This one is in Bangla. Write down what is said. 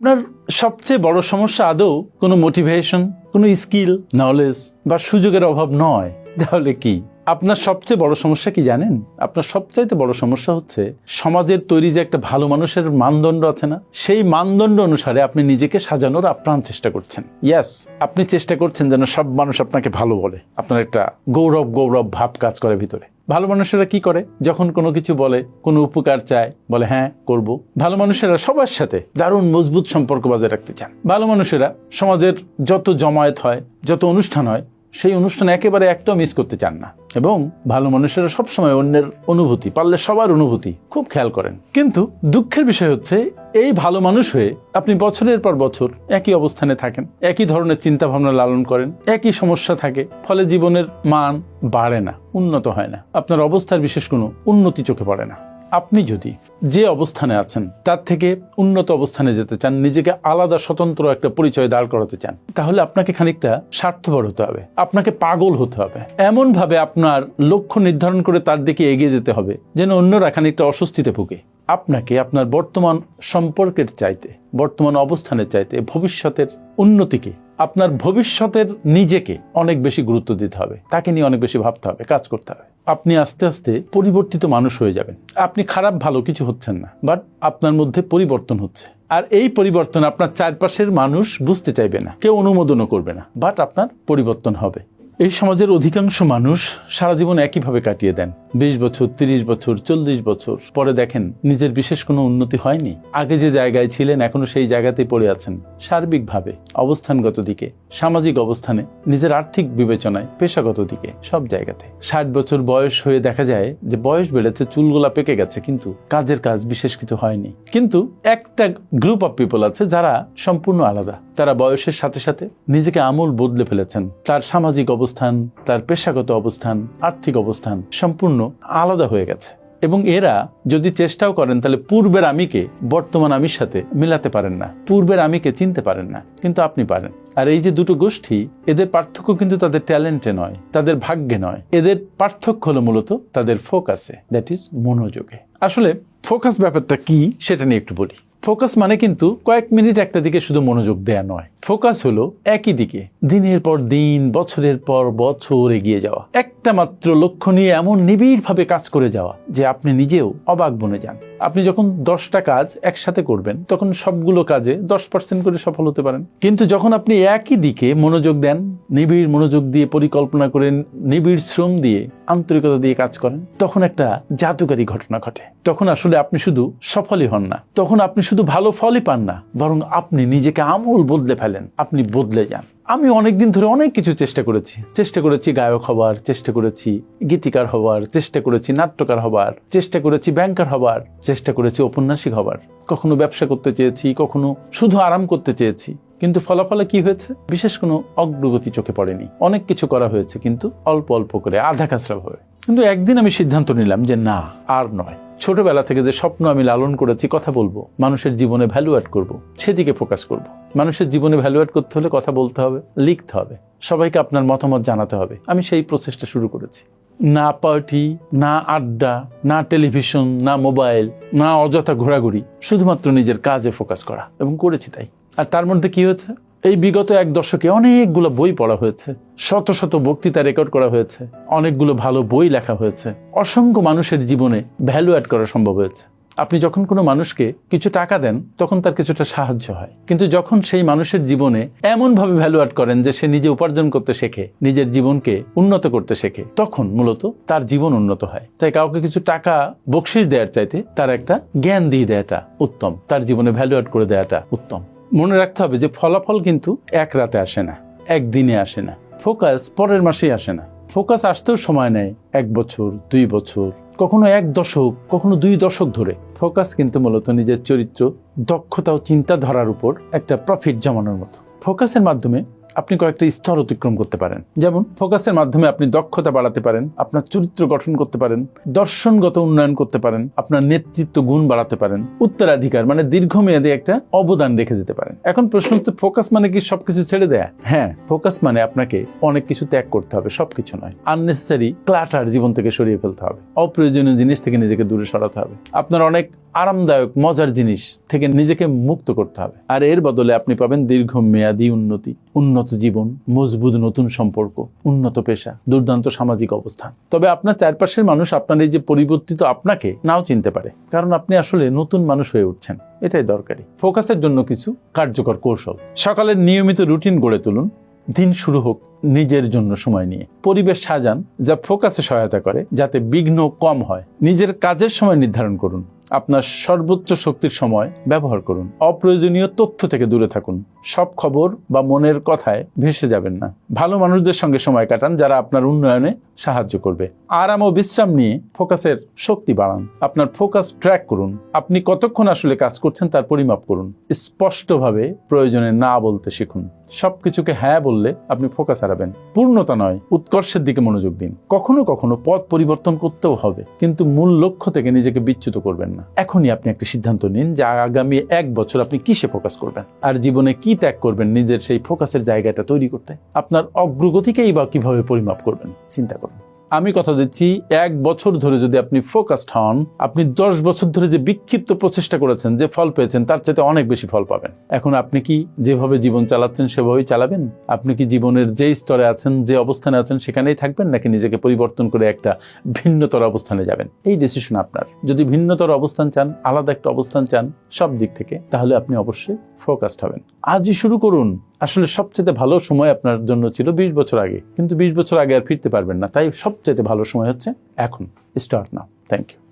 আপনার সবচেয়ে বড় সমস্যা আদৌ কোনো মোটিভেশন কোনো স্কিল নলেজ বা সুযোগের অভাব নয়? তাহলে কি? আপনার সবচেয়ে বড় সমস্যা কি জানেন? আপনার সবচাইতে বড় সমস্যা হচ্ছে সমাজের তৈরি যে একটা ভালো মানুষের মানদণ্ড আছে না, সেই মানদণ্ড অনুসারে আপনি নিজেকে সাজানোর আপ্রাণ চেষ্টা করছেন। ইয়াস আপনি চেষ্টা করছেন যেন সব মানুষ আপনাকে ভালো বলে। আপনার একটা গৌরব গৌরব ভাব কাজ করে ভিতরে। ভালো মানুষেরা কি করে? যখন কোনো কিছু বলে, কোনো উপকার চায়, বলে হ্যাঁ করব। ভালো মানুষেরা সবার সাথে দারুণ মজবুত সম্পর্ক বজায় রাখতে চান। ভালো মানুষেরা সমাজের যত জমায়েত হয়, যত অনুষ্ঠান হয়, সেই অনুষ্ঠান একেবারে একটাও মিস করতে চান না। এবং ভালো মানুষেরা সবসময় অন্যের অনুভূতি, পারলে সবার অনুভূতি খুব খেয়াল করেন। কিন্তু দুঃখের বিষয় হচ্ছে, এই ভালো মানুষ হয়ে আপনি বছরের পর বছর একই অবস্থানে থাকেন, একই ধরনের চিন্তা ভাবনা লালন করেন, একই সমস্যা থাকে, ফলে জীবনের মান বাড়ে না, উন্নত হয় না। আপনার অবস্থার বিশেষ কোনো উন্নতি চোখে পড়ে না। আপনি যদি যে অবস্থানে আছেন, তার থেকে উন্নত অবস্থানে যেতে চান, নিজেকে আলাদা স্বতন্ত্র একটা পরিচয় দাঁড় করাতে চান, তাহলে আপনাকে খানিকটা স্বার্থপর হতে হবে। আপনাকে পাগল হতে হবে। এমন ভাবে আপনার লক্ষ্য নির্ধারণ করে তার দিকে এগিয়ে যেতে হবে, যেন অন্যরা খানিকটা অস্বস্তিতে ভুগে। আপনাকে আপনার বর্তমান সম্পর্কের চাইতে, বর্তমান অবস্থানের চাইতে, ভবিষ্যতের উন্নতিকে আপনার ভবিষ্যতের নিজেকে অনেক বেশি গুরুত্ব দিতে হবে। তাকে নিয়ে অনেক বেশি ভাবতে হবে, কাজ করতে হবে। আপনি আস্তে আস্তে পরিবর্তিত মানুষ হয়ে যাবেন। আপনি খারাপ, ভালো কিছু হচ্ছেন না বাট আপনার মধ্যে পরিবর্তন হচ্ছে। আর এই পরিবর্তন আপনার চারপাশের মানুষ বুঝতে চাইবে না, কেউ অনুমোদনও করবে না বাট আপনার পরিবর্তন হবে। এই সমাজের অধিকাংশ মানুষ সারা জীবন একইভাবে কাটিয়ে দেন। বিশ বছর, তিরিশ বছর, চল্লিশ বছর। পরে দেখেন, নিজের বিশেষ কোনো উন্নতি হয়নি। আগে যে জায়গায় ছিলেন, এখনও সেই জায়গাতেই পড়ে আছেন। সার্বিকভাবে, অবস্থানগত দিকে, সামাজিক অবস্থানে, নিজের আর্থিক বিবেচনায়, পেশাগত দিকে, সব জায়গাতে। ষাট বছর বয়স হয়ে দেখা যায় যে, বয়স বেড়েছে, চুলগুলা পেকে গেছে, কিন্তু কাজের কাজ বিশেষ কিছু হয়নি। কিন্তু একটা গ্রুপ অফ পিপল আছে যারা সম্পূর্ণ আলাদা। তারা বয়সের সাথে সাথে নিজেকে আমূল বদলে ফেলেছেন। তার সামাজিক অবস্থান, তার পেশাগত অবস্থান, আর্থিক অবস্থান সম্পূর্ণ আলাদা হয়ে গেছে। এবং এরা যদি চেষ্টাও করেন, তাহলে পূর্বের আমিকে বর্তমান আমির সাথে মিলাতে পারেন না। পূর্বের আমিকে চিনতে পারেন না, কিন্তু আপনি পারেন। আর এই যে দুটো গোষ্ঠী, এদের পার্থক্য কিন্তু তাদের ট্যালেন্টে নয়, তাদের ভাগ্যে নয়। এদের পার্থক্য হলো মূলত তাদের ফোকাসে, দ্যাট ইজ মনোযোগে। আসলে ফোকাস ব্যাপারটা কি, সেটা নিয়ে একটু বলি। ফোকাস মানে কিন্তু কয়েক মিনিট একটা দিকে শুধু মনোযোগ দেয়া নয়। ফোকাস হলো একই দিকে, দিনের পর দিন, বছরের পর বছর এগিয়ে যাওয়া। একটা মাত্র লক্ষ্য নিয়ে এমন নিবিড়ভাবে কাজ করে যাওয়া, যে আপনি নিজেও অবাক বনে যান। আপনি যখন দশটা কাজ একসাথে করবেন, তখন সবগুলো কাজে দশ পার্সেন্ট করে সফল হতে পারেন। কিন্তু যখন আপনি একই দিকে মনোযোগ দেন, নিবিড় মনোযোগ দিয়ে, পরিকল্পনা করেন নিবিড় শ্রম দিয়ে, আন্তরিকতা দিয়ে কাজ করেন, তখন একটা জাদুকারী ঘটনা ঘটে। তখন আসলে আপনি শুধু সফলই হন না। তখন আপনি শুধু ভালো ফলই পান না, বরং আপনি নিজেকে আমূল বদলে ফেলেন, আপনি বদলে যান। আমি অনেকদিন ধরে অনেক কিছু চেষ্টা করেছি। চেষ্টা করেছি গায়ক হবার, চেষ্টা করেছি গীতিকার হবার, চেষ্টা করেছি নাট্যকার হবার, চেষ্টা করেছি ব্যাংকার হবার, চেষ্টা করেছি ঔপন্যাসিক হবার। কখনো ব্যবসা করতে চেয়েছি, কখনো শুধু আরাম করতে চেয়েছি। কিন্তু ফলাফলে কি হয়েছে? বিশেষ কোনো অগ্রগতি চোখে পড়েনি। অনেক কিছু করা হয়েছে, কিন্তু অল্প অল্প করে, আধা কাঁচরা ভাবে কিন্তু একদিন আমি সিদ্ধান্ত নিলাম যে না, আর নয়। ছোটবেলা থেকে যে স্বপ্ন আমি লালন করেছি, কথা বলব। মানুষের জীবনে ভ্যালু অ্যাড করব। সেদিকে ফোকাস করব। মানুষের জীবনে ভ্যালু অ্যাড করতে হলে কথা বলতে হবে, লিখতে হবে। সবাইকে আপনার মতামত জানাতে হবে। আমি সেই প্রসেসটা শুরু করেছি। না পার্টি, না আড্ডা, না টেলিভিশন না মোবাইল না অযথা ঘোরাঘুরি, শুধুমাত্র নিজের কাজে ফোকাস করা। এবং করেছি তাই। আর তার মধ্যে কি হয়েছে? এই বিগত এক দশকে অনেকগুলো বই পড়া হয়েছে। শত শত বক্তৃতা রেকর্ড করা হয়েছে। অনেকগুলো ভালো বই লেখা হয়েছে। অসংখ্য মানুষের জীবনে ভ্যালু অ্যাড করা সম্ভব হয়েছে। আপনি যখন কোনো মানুষকে কিছু টাকা দেন, তখন তার কিছুটা সাহায্য হয়। কিন্তু যখন সেই মানুষের জীবনে এমনভাবে ভ্যালু অ্যাড করেন যে সে নিজে উপার্জন করতে শেখে, নিজের জীবনকে উন্নত করতে শেখে, তখন মূলত তার জীবন উন্নত হয়। তাই কাউকে কিছু টাকা বকশিস দেওয়ার চাইতে তার একটা জ্ঞান দিয়ে দেওয়াটা উত্তম। তার জীবনে ভ্যালু অ্যাড করে দেওয়াটা উত্তম। মনে রাখতে হবে যে ফলাফল কিন্তু এক রাতে আসে না একদিনে আসে না। ফোকাস পরের মাসেই আসে না। ফোকাস আসতেও সময় নেয় এক বছর, দুই বছর, কখনো এক দশক, কখনো দুই দশক ধরে। ফোকাস কিন্তু মূলত নিজের চরিত্র, দক্ষতা ও চিন্তা ধরার উপর একটা প্রফিট জমানোর মতো। ফোকাসের মাধ্যমে আপনি কয়েকটা স্তর অতিক্রম করতে পারেন। যেমন, ফোকাসের মাধ্যমে আপনি দক্ষতা বাড়াতে পারেন, আপনার চরিত্র গঠন করতে পারেন, দর্শনগত উন্নয়ন করতে পারেন, আপনার নেতৃত্ব গুণ বাড়াতে পারেন, উত্তরাধিকার মানে দীর্ঘমেয়াদে একটা অবদান রেখে যেতে পারেন। এখন প্রশ্ন হচ্ছে, ফোকাস মানে কি সবকিছু ছেড়ে দেয়া? হ্যাঁ ফোকাস মানে আপনাকে অনেক কিছু ত্যাগ করতে হবে, সবকিছু নয়। আননেসেসারি ক্লাটার জীবন থেকে সরিয়ে ফেলতে হবে। অপ্রয়োজনীয় জিনিস থেকে নিজেকে দূরে সরাতে হবে। আপনার অনেক আরামদায়ক, মজার জিনিস থেকে নিজেকে মুক্ত করতে হবে। আর এর বদলে আপনি পাবেন দীর্ঘমেয়াদী উন্নতি, উন্নত জীবন, মজবুত নতুন সম্পর্ক, উন্নত পেশা, দুর্দান্ত সামাজিক অবস্থান। তবে আপনার চারপাশের মানুষ আপনার এই যে পরিবর্তিত আপনাকে নাও চিনতে পারে। কারণ আপনি আসলে নতুন মানুষ হয়ে উঠছেন, এটাই দরকারি। ফোকাসের জন্য কিছু কার্যকর কৌশল। সকালের নিয়মিত রুটিন গড়ে তুলুন। দিন শুরু হোক নিজের জন্য সময় নিয়ে। পরিবেশ সাজান, যা ফোকাসে সহায়তা করে, যাতে বিঘ্ন কম হয়। নিজের কাজের সময় নির্ধারণ করুন। আপনার সর্বোচ্চ শক্তির সময় ব্যবহার করুন। অপ্রয়োজনীয় তথ্য থেকে দূরে থাকুন। সব খবর বা মনের কথায় ভেসে যাবেন না। ভালো মানুষদের সঙ্গে সময় কাটান যারা আপনার উন্নয়নে সাহায্য করবে। আরাম ও বিশ্রাম নিয়ে ফোকাসের শক্তি বাড়ান। আপনার ফোকাস ট্র্যাক করুন। আপনি কতক্ষণ আসলে কাজ করছেন তার পরিমাপ করুন। স্পষ্টভাবে প্রয়োজনে না বলতে শিখুন। সবকিছুকে হ্যাঁ বললে আপনি ফোকাস হারাবেন। পূর্ণতা নয়, উৎকর্ষের দিকে মনোযোগ দিন। কখনো কখনো পথ পরিবর্তন করতেও হবে, কিন্তু মূল লক্ষ্য থেকে নিজেকে বিচ্যুত করবেন না। এখনই আপনি একটি সিদ্ধান্ত নিন যে আগামী এক বছর আপনি কিসে ফোকাস করবেন, আর জীবনে কি ত্যাগ করবেন নিজের সেই ফোকাসের জায়গাটা তৈরি করতে। আপনার অগ্রগতিকেই বা কীভাবে পরিমাপ করবেন, চিন্তা করুন। আমি কথা দিচ্ছি, এক বছর ধরে যদি আপনি ফোকাসড হন, আপনি দশ বছর ধরে যে বিক্ষিপ্ত প্রচেষ্টা করেছেন, যে ফল পেয়েছেন, তার চাইতে অনেক বেশি ফল পাবেন। এখন আপনি কি যেভাবে জীবন চালাচ্ছেন, সেভাবেই চালাবেন? আপনি কি জীবনের যে স্তরে আছেন, যে অবস্থানে আছেন, সেখানেই থাকবেন, নাকি নিজেকে পরিবর্তন করে একটা ভিন্নতর অবস্থানে যাবেন? এই ডিসিশন আপনার। যদি ভিন্নতর অবস্থান চান, আলাদা একটা অবস্থান চান, সব দিক থেকে, তাহলে আপনি অবশ্যই ফোকাসড হবেন। আজই শুরু করুন। আসলে সবচেয়ে ভালো সময় আপনার জন্য ছিল বিশ বছর আগে। কিন্তু বিশ বছর আগে আর ফিরতে পারবেন না। তাই সবচেয়ে ভালো সময় হচ্ছে এখন। Start now thank you